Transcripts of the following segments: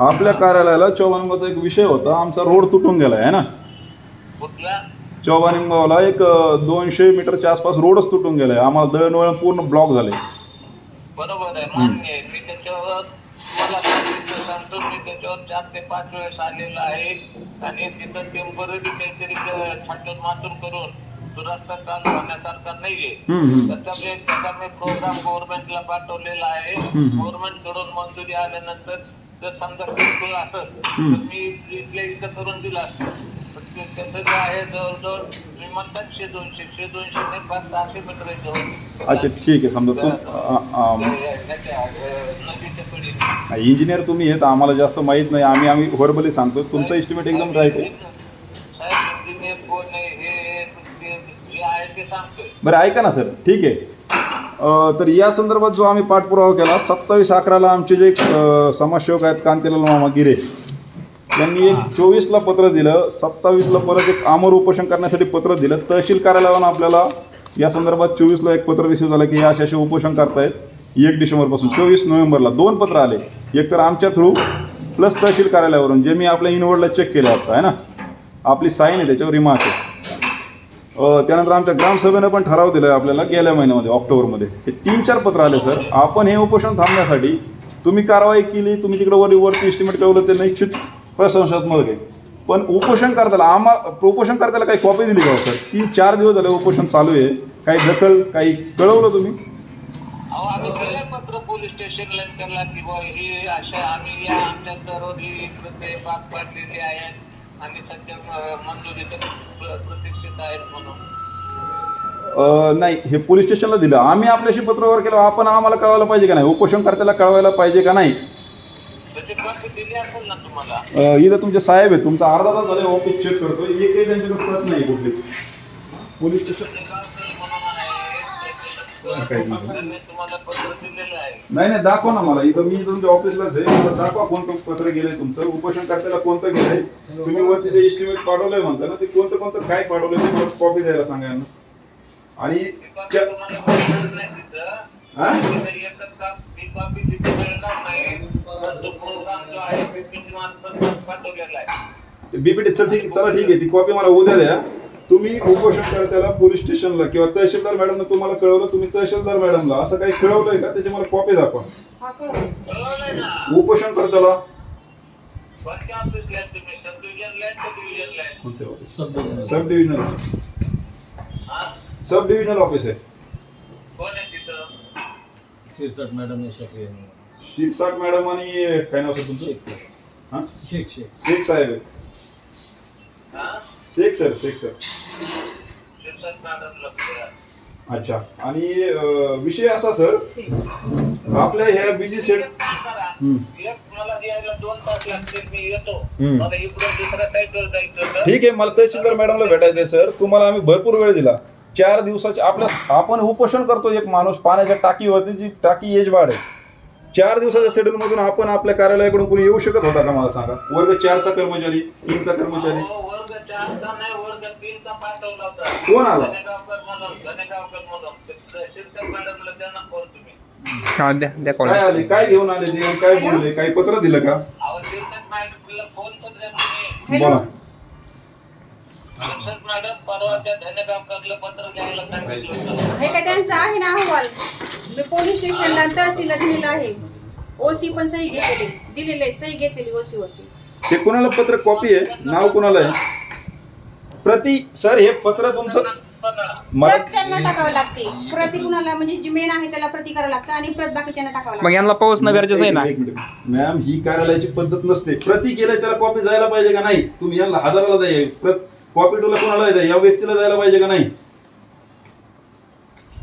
आपल्या कार्यालयाला चौबानिंबाचा एक विषय होता. आमचा रोड तुटून गेला आहे ना? कुठला? चौबानिंबाला एक दोनशे मीटरच्या आसपास रोडच तुटून गेलाय. आम्हाला दळणवळण पूर्ण ब्लॉक झाले. बरोबर आहे. मान्य आहे. मी त्याच्यावर तुम्हाला सांगितलं सांगतो मी त्याच्यावर चार ते पाच वेळेस आलेलो आहे. आणि तिथं टेंपररी काहीतरी छाटून मातून करून तो रस्ता चालू होण्यासारखा नाहीये. हम्म, हम्म. त्याचा मी त्याचा मी प्रोग्राम गव्हर्नमेंटला पाठवलेला आहे. गव्हर्नमेंटकडून मंजुरी आल्यानंतर जर समजा बिलकुल असेल हम्म. तर मी इथल्या इथं करून दिला. ते त्याचं जे आहे जवळजवळ तुम्ही म्हणतात शे दोनशे शे दोनशे नाही पाच सहाशे मीटर आहे जवळ. अच्छा ठीक आहे समजा तुम नदीच्या इंजिनियर तुम्ही येत आम्हाला जास्त माहीत नाही. आम्ही आम्ही व्हर्बली सांगतो. तुमचं एस्टिमेट एकदम राईट आहे. साहेब इंजिनियर कोण आहे हे हे ते- जे आहे ते सांगतोय. बरं ऐका ना सर. ठीक आहे. तर या संदर्भात जो आम्ही पाठपुरावा केला सत्तावीस अकराला आमचे जे समाजसेवक आहेत कांतीलाल मामा गिरे त्यांनी एक चोवीसला पत्र दिलं सत्तावीसला परत एक आमर उपोषण करण्यासाठी पत्र दिलं. तहसील कार्यालयावरून आपल्याला या संदर्भात चोवीसला एक पत्र रिसिव्ह झालं की हे असे असे उपोषण करतायत एक डिसेंबरपासून चोवीस नोव्हेंबरला. दोन पत्र आले. एक तर आमच्या थ्रू प्लस तहसील कार्यालयावरून जे मी आपल्या इनवर्डला चेक केलं होतं आहे ना? आपली साईन आहे त्याच्यावर रिमार्क आहे. त्यानंतर आमच्या ग्रामसभेनं पण ठराव दिला आहे आपल्याला गेल्या महिन्यामध्ये ऑक्टोबरमध्ये. हे तीन चार पत्र आले सर. आपण हे उपोषण थांबण्यासाठी तुम्ही कारवाई केली तुम्ही तिकडे वरी वरती एस्टिमेट ठेवलं ते निश्चित प्रशंसात्मक आहे पण उपोषण करताना आम्हा उपोषण करताना काही कॉपी दिली का हो, सर? तीन चार दिवस झाले उपोषण चालू आहे. काही दखल काही कळवलं तुम्ही? आम्ही पोलीस स्टेशनला की अशा आम्ही या आमच्या पाडलेली आहेत. सध्या आहेत म्हणून अ, नाही हे पोलीस स्टेशनला दिलं. आम्ही आपल्याशी पत्रव्यवहार केलं. आपण आम्हाला कळवायला पाहिजे का नाही? उपोषणकर्त्याला कळवायला पाहिजे का नाही? इथं तुमचे साहेब आहेत. तुमचा अर्धा तास झाले ऑफिस चेक करतो एकही त्यांच्याकडे प्रत नाही कुठलीच. पोलीस स्टेशन काही नाही. नाही नाही दाखवा ना मला. इथं मी तुमच्या ऑफिसलाच आहे मला दाखवा कोणतं पत्र गेलंय तुमचं. उपोषण करताना कोणतं गेलंय? तुम्ही वरती जे एस्टिमेट पाठवलंय म्हणता ना ते कोणतं कोणतं काय पाठवलंय ते मला कॉपी द्यायला सांगा यांना. आणि त्या-. हा? बीपीटी चल ठीक चला ठीक आहे. ती कॉपी मला उद्या द्या. तुम्ही उपोषण करताना पोलीस स्टेशनला किंवा तहसीलदार मॅडमनं तुम्हाला कळवलं तुम्ही तहसीलदार मॅडमला असं काही कळवलंय का त्याची मला कॉपी दाखवा हा? उपोषण करताना? कोणते ऑफिस सब डिव्हिजनल हा? सब डिव्हिजनल ऑफिस आहे? शिरसाट मॅडम शिरसाट मॅडम आणि काय नाव सर तुमचं शेख हा शेख साहेब आहे? शेख सर शेख सर अच्छा. आणि अं, विषय असा सर आपल्या ह्या बीजी सेट मला यायला दोन तास लागतील मी येतो हम्म. मला इकडून दुसऱ्या साईडवर जायचं होतं. ठीक आहे मला तहसीलदार मॅडमला भेटायचंय सर. तुम्हाला आम्ही भरपूर वेळ दिला. चार दिवसाच्या आपल्या आपण उपोषण करतो एक माणूस पाण्याच्या टाकीवरती जी टाकी येजवाड आहे. चार दिवसाच्या शेड्यूल मधून आपण आपल्या कार्यालयाकडून कोणी येऊ शकत होता का मला सांगा? वर्ग चारचा कर्मचारी तीनचा कर्मचारी. कोण आला? हा द्या द्या कॉल काय आले? काय घेऊन आले ते? काय बोलले? काही पत्र दिलं का? बोला. हे का त्यांचा आहे ना अहवाल? मी पोलीस स्टेशनला आणि तहसीलला दिलेला आहे. ओसी पण सही घेतलेली दिलेली आहे सही घेतलेली ओसी वरती. ते कोणाला पत्र कॉपी आहे? नाव कोणाला आहे? प्रति सर हे पत्र तुमचं मला प्रत त्यांना टाकावं लागते. प्रति कुणाला म्हणजे जी मेन आहे त्याला प्रति करावं लागतं आणि प्रत बाकीच्यांना टाकावं मग लागतं यांना पोहोचणं गरजेचं आहे ना? एक मिनिट. मॅम ही कार्यालयाची पद्धत नसते. प्रति केलंय त्याला कॉपी जायला पाहिजे का नाही? तुम्ही यांना हजाराला द्या. प्रत कॉपी टूला कोणाला द्या? या व्यक्तीला जायला पाहिजे का नाही?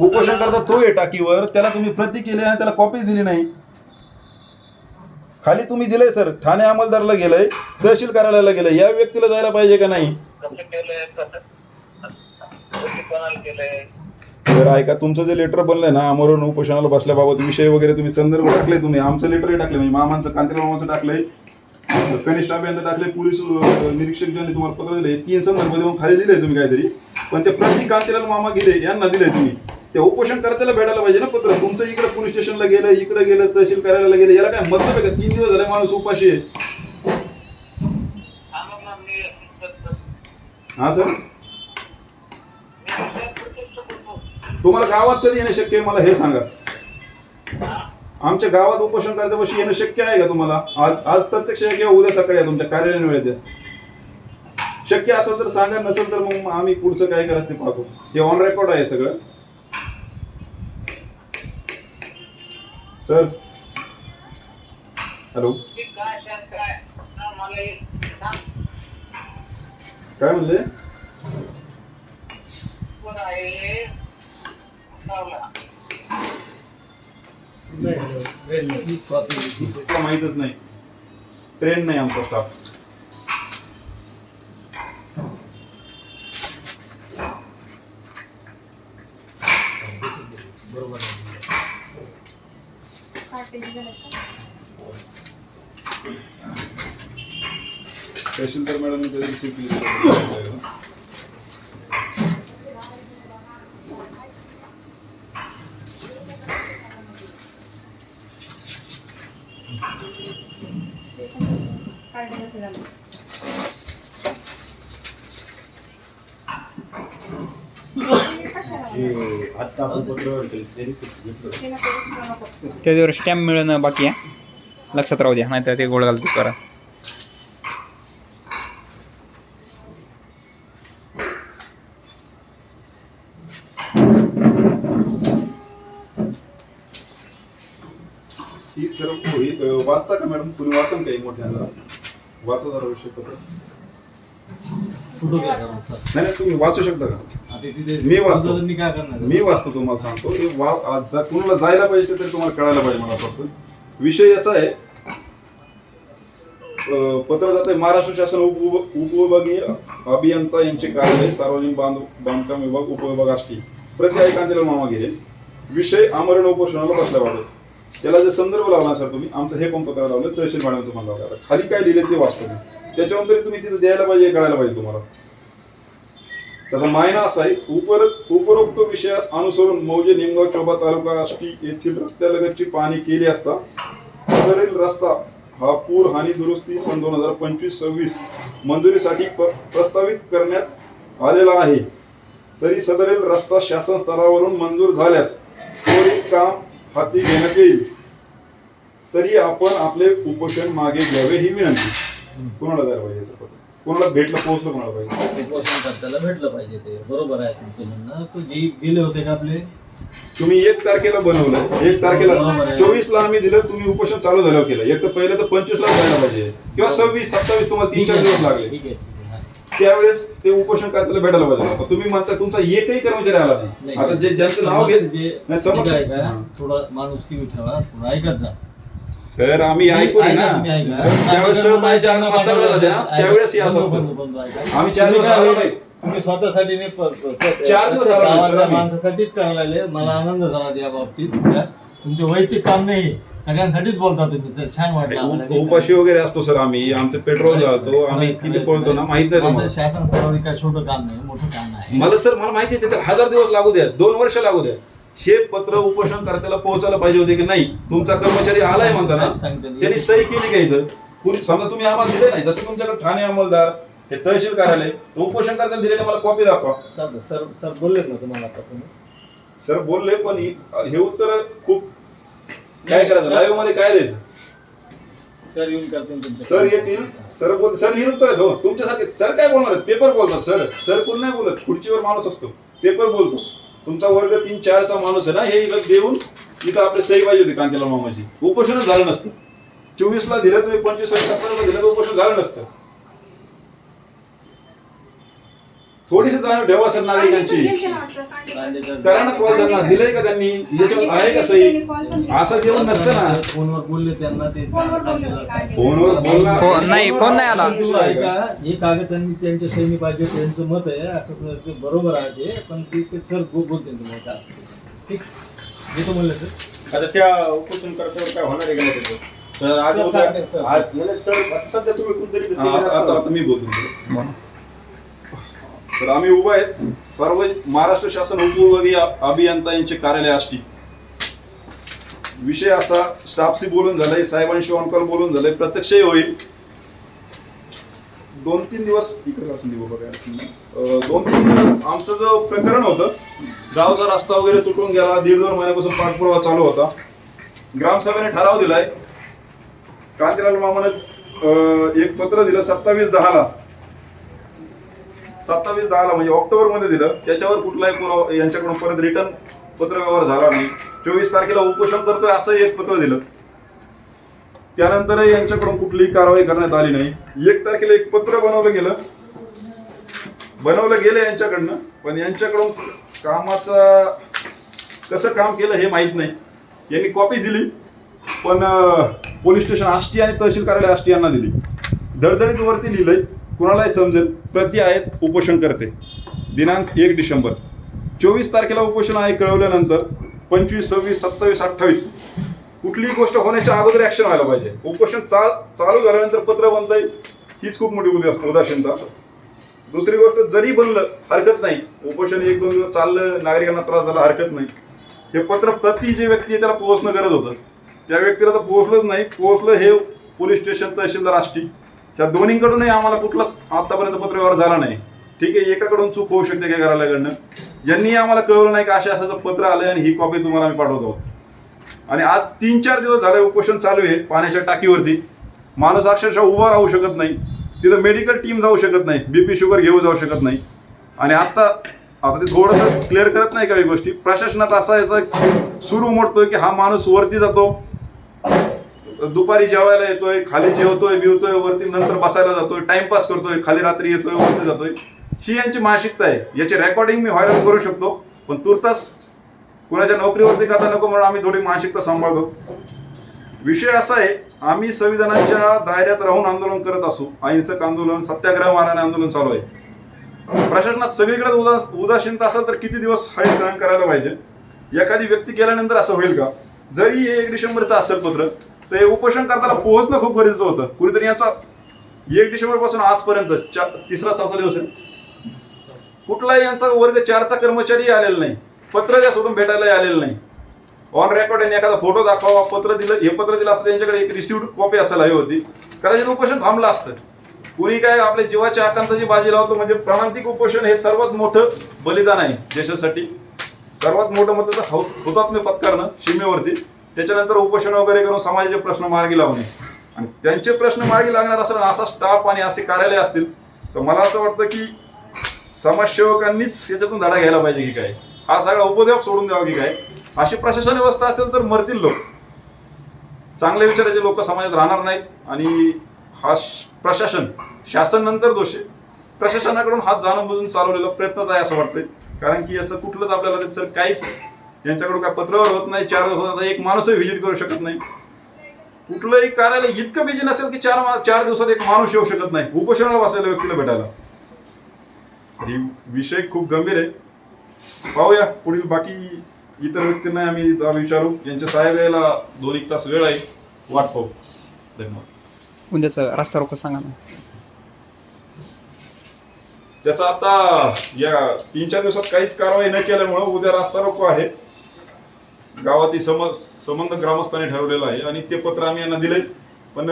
उपोषण करता तो आहे टाकीवर. त्याला तुम्ही प्रति केले आणि त्याला कॉपी दिली नाही. खाली तुम्ही दिलंय सर. ठाणे अंमलदारला गेलंय तहसील कार्यालयाला गेलंय. या व्यक्तीला जायला पाहिजे का नाही? कसं केलंय कसं कोणाला केलंय? तर ऐका तुमचं जे लेटर बनलंय ना अमरून उपोषणाला बसल्याबाबत विषय वगैरे तुम्ही संदर्भ टाकले तुम्ही. आमचं लेटरही टाकले म्हणजे मामांचं कांतीराव मामाचं टाकलंय. कनिष्ठ अभियंता टाकले पोलीस निरीक्षक ज्यांनी तुम्हाला पत्र दिले तीन संदर्भ देऊन खाली दिले तुम्ही काहीतरी. पण ते प्रति कांतीलाल मामा गेले यांना दिले तुम्ही. त्या उपोषण करताना भेटायला पाहिजे ना पत्र. तुमचं इकडे पोलीस स्टेशनला गेलं इकडे गेलं तहसील कार्यालयाला गेलं याला काय मतलब आहे का? तीन दिवस झाले माणूस उपाशी आहे हा मग मग मी हा सर? तुम्हाला गावात कधी येणं शक्य आहे? मला हे सांगा. आमच्या गावात उपोषण करण्यापाशी येणं शक्य आहे का तुम्हाला? आज आज प्रत्यक्ष किंवा उद्या सकाळी या तुमच्या कार्यालयीन वेळेत शक्य असेल तर सांगा नसेल तर मग आम्ही पुढचं काय करायचं ते पाहतो. हे ऑन रेकॉर्ड आहे सगळं. सर? हॅलो? काय म्हणले? माहीतच नाही. ट्रेन नाही आमचा स्टाफ तहसीलदार मॅडम त्या दिवशी केली. त्याच्यावर स्टॅम्प मिळणं बाकी आहे. लक्षात राहू द्या नाहीतर ते गोळ घालतो करा ही सर्व ही, अ, वाचता का मॅडम? तुम्ही वाचन काही मोठ्यांना वाचा जरा विषय पत्र. नाही नाही तुम्ही वाचू शकता का? मी वाचतो. मी काय करणार? मी वाचतो तुम्हाला सांगतो. हे कुणाला जायला पाहिजे तरी तुम्हाला कळायला पाहिजे मला फक्त. विषय याचा आहे पत्र जात आहे महाराष्ट्र शासन उप उपविभागीय अभियंता यांचे कार्यालय सार्वजनिक बांध बांधकाम विभाग उपविभाग आष्टी प्रति ऐकांतीला मामा गेले विषय आमरण उपोषणाला बसल्याबाबत त्याला जे संदर्भ लावला सर तुम्ही आमचं हे पण पत्र लावलं तहसील मॅडमचं पण लावलं. आता खाली काय लिहिलं ते वाचतो मी. त्याच्यावर तरी तुम्ही तिथं द्यायला पाहिजे कळायला पाहिजे तुम्हाला. त्याचा मायना असा आहे उपर उपरोक्त विषयास अनुसरून मौजे निमगाव चोबा तालुका आष्टी येथील रस्त्यालगतची पाहणी केली असता सदरील रस्ता हा पूर हानी दुरुस्ती सन दोन हजार पंचवीस सव्वीस मंजुरीसाठी प्रस्तावित करण्यात आलेला आहे. तरी सदरील रस्ता शासन स्तरावरून मंजूर झाल्यास त्वरित काम हाती घेण्यात येईल. तरी आपण आपले उपोषण मागे घ्यावे ही विनंती. कोणाला द्यायला पाहिजे असं कोणाला भेटलं पोहोचलं कोणाला पाहिजे? उपोषण करताना भेटलं पाहिजे ते. बरोबर आहे तुमचं म्हणणं. तो जे गेले होते का आपले? तुम्ही एक तारखेला बनवलं. एक तारखेला. चोवीस ला आम्ही दिलं तुम्ही उपोषण चालू झाल्यावर केलं. एक तर पहिले तर पंचवीस ला जायला पाहिजे. किंवा सव्वीस सत्तावीस तुम्हाला तीन चार दिवस लागले. ठीक आहे. त्यावेळेस ते उपोषण करताना भेटायला पाहिजे तुम्ही म्हणता तुमचा एकही कर्मचारी आला नाही आता जे ज्यांचं नाव घेत समक्ष. थोडं माणूस की ठेवा थोडं ऐकत जा सर आम्ही ऐकू ना. त्यावेळेस त्यावेळेस. आम्ही चार दिवस आलो? नाही. तुम्ही स्वतःसाठी नाही चार दिवस. माणसासाठीच करायला मला आनंद झाला या बाबतीत? तुमचं वैयक्तिक काम नाही सगळ्यांसाठीच बोलता तुम्ही सर छान वाटलं आम्हाला. उपाशी वगैरे असतो सर आम्ही. आमचं पेट्रोल जातो आम्ही किती पळतो ना माहीत नाही शासन स्तरावर काय छोटं काम नाही मोठं काम आहे. मला सर मला माहिती आहे त्याला हजार दिवस लागू द्या दोन वर्ष लागू द्या. हे पत्र उपोषण करताना पोहोचायला पाहिजे होते की नाही? तुमचा कर्मचारी आलाय म्हणता ना साहेब. त्यांनी सही केली का इथं? कुणी- समजा तुम्ही आम्हाला दिले नाही जसं तुमच्याकडे ठाणे अंमलदार हे तहसील कार्यालय तर उपोषण करताना दिलेले मला कॉपी दाखवा. चालतं सर सर बोललेत ना तुम्हाला आता तुम्ही? सर बोलले पण ही- उत्तर खूप काय करायचं? लाईव्हमध्ये काय द्यायचं? सर येऊन करतील तुमचं. सर येतील. सर बोल सर ही उत्तर आहेत हो तुमच्यासारखे सर काय बोलणार आहेत? पेपर बोलतात सर सर कोण नाही बोलत? खुर्चीवर माणूस असतो. पेपर बोलतो. तुमचा वर्ग तीन चारचा माणूस आहे ना हे इथं देऊन इथं आपले सही पाहिजे होती कांतीलाल मामाची. उपोषणच झालं नसतं. चोवीसला दिलं तुम्ही पंचवीस सत्तावीसला दिलं तर उपोषण झालं नसतं. थोडीशी जाणीव ठेवा सर नागरिकांची करा ना कॉल त्यांना दिलंय का त्यांनी? याच्यावर आहे का सही? असं जेवण नसतं ना. फोनवर बोलले त्यांना ते फोनवर बोलणार. नाही, फोन नाही आला. हे कागद त्यांनी त्यांच्या सैनी पाहिजे त्यांचं मत आहे असं ते बरोबर आहे ते पण ते सर तुम्हाला काय असं. ठीक? घेतो म्हणलं सर. आता त्या उपोषण करतावर काय होणार आहे का नाही सर. आज नाही, सर सध्या तुम्ही कोणतरी आता मी बोलतो. बोला. तर आम्ही उभा आहेत. सर्व महाराष्ट्र शासन उपविभागीय अभियंता यांचे कार्यालय आष्टी विषय असा स्टाफशी बोलून झालंय साहेबांशी ऑनकॉल बोलून झालंय प्रत्यक्षही होईल. दोन तीन दिवस इकडे असं दोन तीन आमचं जो प्रकरण होतं गावचा रस्ता वगैरे तुटून गेला दीड दोन महिन्यापासून पाठपुरावा चालू होता. ग्रामसभेने ठराव दिलाय कांतीलाल मामानं एक पत्र दिलं सत्तावीस दहाला. सत्तावीस दहाला म्हणजे ऑक्टोबरमध्ये दिलं. त्याच्यावर कुठलाही पुरावा यांच्याकडून परत रिटर्न पत्र व्यवहार झाला नाही. चोवीस तारखेला उपोषण करतोय असं एक पत्र दिलं. त्यानंतर यांच्याकडून कुठलीही कारवाई करण्यात आली नाही. एक तारखेला एक पत्र बनवलं गेलं. बनवलं गेलं यांच्याकडनं पण यांच्याकडून कामाचा कसं काम केलं हे माहीत नाही. यांनी कॉपी दिली पण पोलीस स्टेशन आष्टी आणि तहसील कार्यालय आष्टी यांना दिली. धडधडीत वरती लिहिलंय. कुणालाही समजेल प्रति आहेत उपोषण करते. दिनांक एक डिसेंबर. चोवीस तारखेला उपोषण आहे कळवल्यानंतर पंचवीस सव्वीस सत्तावीस अठ्ठावीस. कुठलीही गोष्ट होण्याच्या अगोदर ॲक्शन व्हायला पाहिजे. उपोषण चाल चालू झाल्यानंतर पत्र बनतंय हीच खूप मोठी उदा उदासीनता. दुसरी गोष्ट जरी बनलं हरकत नाही. उपोषण एक दोन दिवस चाललं नागरिकांना त्रास झाला हरकत नाही. हे पत्र प्रति जे व्यक्ती आहे त्याला पोहोचणं गरज होतं. त्या व्यक्तीला तर पोहोचलंच नाही. पोहोचलं हे पोलीस स्टेशन तहसीलदार आष्टी. ह्या दोन्हीकडूनही आम्हाला कुठलाच आतापर्यंत पत्रव्यवहार झाला नाही. ठीक आहे एकाकडून चूक होऊ शकते काय कार्यालयाकडनं यांनी आम्हाला कळवलं नाही की अशा असं पत्र आलं आणि ही कॉपी तुम्हाला आम्ही पाठवतो. आणि आज तीन चार दिवस झाले उपोषण चालू आहे पाण्याच्या टाकीवरती. माणूस अक्षरशः उभा राहू शकत नाही. तिथं मेडिकल टीम जाऊ शकत नाही. बीपी शुगर घेऊ जाऊ शकत नाही. आणि आता आता ते थोडंसं क्लिअर करत नाही काही गोष्टी? प्रशासनात असा याचा सुरू उमटतोय की हा माणूस वरती जातो. दुपारी जेवायला येतोय खाली जेवतोय बिवतोय वरती नंतर बसायला जातोय टाइमपास करतोय खाली रात्री येतोय वरती जातोय. ही यांची मानसिकता आहे. याची रेकॉर्डिंग मी व्हायरल करू शकतो पण तुर्तास कुणाच्या नोकरीवरती करता नको म्हणून आम्ही थोडी मानसिकता सांभाळतो. विषय असा आहे आम्ही संविधानाच्या दायऱ्यात राहून आंदोलन करत असू अहिंसक आंदोलन सत्याग्रह मारणारे आंदोलन चालू आहे. प्रशासनात सगळीकडे उदास उदासीनता असेल तर किती दिवस हे सहन करायला पाहिजे? एखादी व्यक्ती गेल्यानंतर असं होईल का? जरी हे एक डिसेंबरचं असेल पत्र तर हे उपोषण करताना पोहोचणं खूप गरजेचं होतं. कुणीतरी याचा एक डिसेंबरपासून आजपर्यंत तिसरा चौथा दिवस आहे. कुठलाही यांचा वर्ग चारचा कर्मचारी आलेला नाही. पत्र त्या सोडून भेटायलाही आलेलं नाही. ऑन रेकॉर्ड यांनी एखादा फोटो दाखवा पत्र दिलं हे पत्र दिलं असतं त्यांच्याकडे एक रिसिव्ड कॉपी असायला हवी होती. कदाचित उपोषण थांबलं असतं. कुणी काय आपल्या जीवाच्या आकांताची बाजी लावतो म्हणजे प्राणांतिक उपोषण हे सर्वात मोठं बलिदान आहे देशासाठी. सर्वात मोठं म्हटलं तर हौ- हुतात्म्य पत्करणं सीमेवरती त्याच्यानंतर उपोषण वगैरे करून समाजाचे प्रश्न मार्गी लावणे. आणि त्यांचे प्रश्न मार्गी लागणार असेल असा स्टाफ आणि असे कार्यालय असतील तर मला असं वाटतं की समाजसेवकांनीच याच्यातून धडा घ्यायला पाहिजे की काय. हा सगळा उपद्व्याप सोडून द्यावा की काय. अशी प्रशासन व्यवस्था असेल तर मरतील लोक. चांगले विचाराचे लोक समाजात राहणार नाहीत आणि हा प्रशासन शासन नंतर दोष. आहे प्रशासनाकडून हात जाणून बुजून चालवलेला प्रयत्नच आहे असं वाटतंय. कारण की याचं कुठलंच आपल्याला त्याचं काहीच यांच्याकडून काय पत्रावर होत नाही चार दिवसाचा एक माणूसही व्हिजिट करू शकत नाही. कुठलंही कार्यालय इतकं बिझी नसेल की चार चार दिवसात एक माणूस येऊ शकत नाही. उपोषणाला बसलेल्या व्यक्तीला भेटायला. ही विषय खूप गंभीर आहे. पाहूया पुढील बाकी इतर व्यक्तींना आम्ही जा विचारू. यांच्या साहेब यायला दोन एक तास वेळ आहे. वाट पाहू. धन्यवाद. उद्याचं रस्ता रोको सांगा ना. त्याचा आता या तीन चार दिवसात काहीच कारवाई न केल्यामुळं उद्या रास्ता रोको आहे. गावातील सम संबंध ग्रामस्थांनी ठरवलेलं आहे आणि ते पत्र आम्ही यांना दिले पण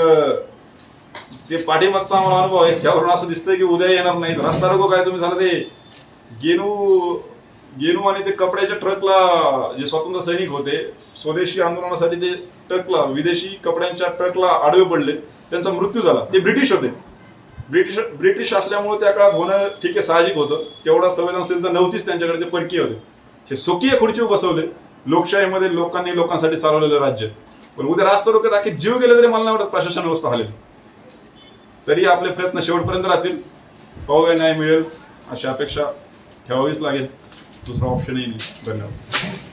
जे पाठीमागचा आम्हाला अनुभव आहे त्यावरून असं दिसतंय की उद्या येणार नाही रस्ता रोको काय तुम्ही झालं ते? गेनू गेनू आणि ते कपड्याच्या ट्रकला जे स्वातंत्र्य सैनिक होते स्वदेशी आंदोलनासाठी ते ट्रकला विदेशी कपड्यांच्या ट्रकला आडवे पडले. त्यांचा मृत्यू झाला. ते ब्रिटिश होते. ब्रिटिश ब्रिटिश असल्यामुळे त्या काळात होणं ठीक आहे साहजिक होतं. तेवढा संवेदनशीलता नव्हतीच त्यांच्याकडे ते परकीय होते. हे स्वकीय खुर्चीवर बसवले. लोकशाहीमध्ये लोकांनी लोकांसाठी चालवलेलं राज्य. पण उद्या रास्ता रोक्यात अख्खे जीव गेले तरी मला नाही वाटत प्रशासन व्यवस्था हलेल. तरी आपले प्रयत्न शेवटपर्यंत राहतील. पाहूया न्याय मिळेल अशी अपेक्षा ठेवावीच लागेल. दुसरा ऑप्शनही नाही. धन्यवाद.